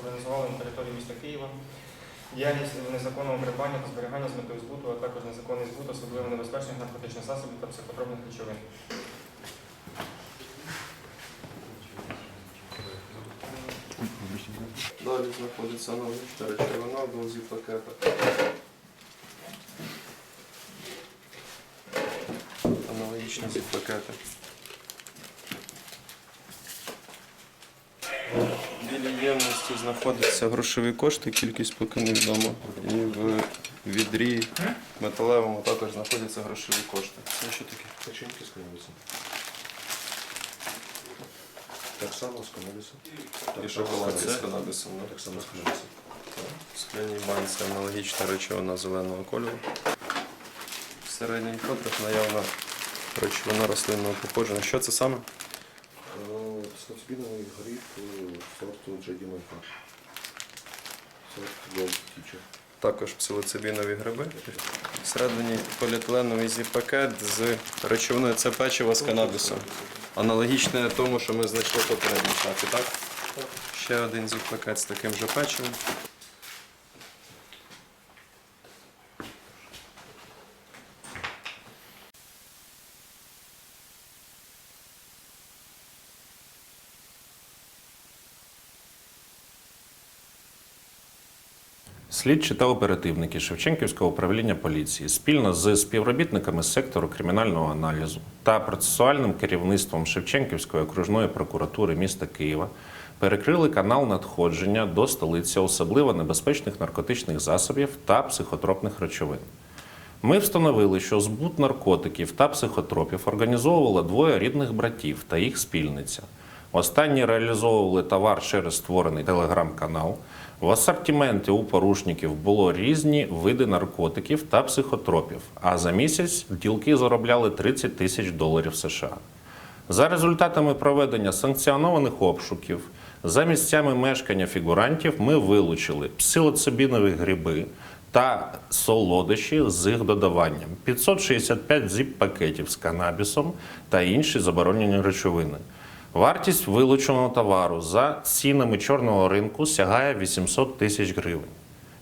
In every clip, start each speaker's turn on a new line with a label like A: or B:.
A: організували на території міста Києва. Діяльність незаконного придбання та зберігання з метою збуту, а також незаконний збут особливо небезпечних наркотичних засобів та психотропних речовин.
B: Далі знаходиться аналогічна речовина в дозі пакета. Аналогічні зі пакети. Біля ємності знаходяться грошові кошти, кількість поки невідома. І в відрі металевому також знаходяться грошові кошти. Це що таке?
C: Печеньки з канабісом. Так само з канабісом.
B: І шоколадки з канабісом. ну.
C: Так само з канабісом.
B: В скляній банці аналогічна речовина зеленого кольору. В середній котрих наявна речовина рослинного походження. Що це саме?
C: Скоцбіновий гриб е, сорту Джеді Майка. Сорт Gold Teacher.
B: Також псилоцибінові гриби. Всередині поліетиленовий зіп-пакет з речовиною це печиво з канабісом. Аналогічне тому, що ми знайшли попередній шафі, так? Ще один зіп-пакет з таким же печивом.
D: Слідчі та оперативники Шевченківського управління поліції спільно з співробітниками сектору кримінального аналізу та процесуальним керівництвом Шевченківської окружної прокуратури міста Києва перекрили канал надходження до столиці особливо небезпечних наркотичних засобів та психотропних речовин. Ми встановили, що збут наркотиків та психотропів організовувало двоє рідних братів та їх спільниця. Останні реалізовували товар через створений телеграм-канал. В асортименті у порушників було різні види наркотиків та психотропів. А за місяць ділки заробляли 30 тисяч доларів США. За результатами проведення санкціонованих обшуків за місцями мешкання фігурантів ми вилучили псилоцибінові гриби та солодощі з їх додаванням, 565 зіп-пакетів з канабісом та інші заборонені речовини. Вартість вилученого товару за цінами чорного ринку сягає 800 тисяч гривень.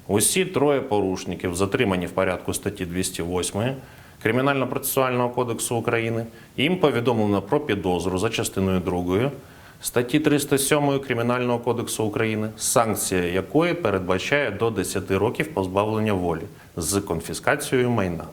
D: Усі троє порушників затримані в порядку статті 208 Кримінально-процесуального кодексу України. Їм повідомлено про підозру за частиною 2 статті 307 Кримінального кодексу України, санкція якої передбачає до 10 років позбавлення волі з конфіскацією майна.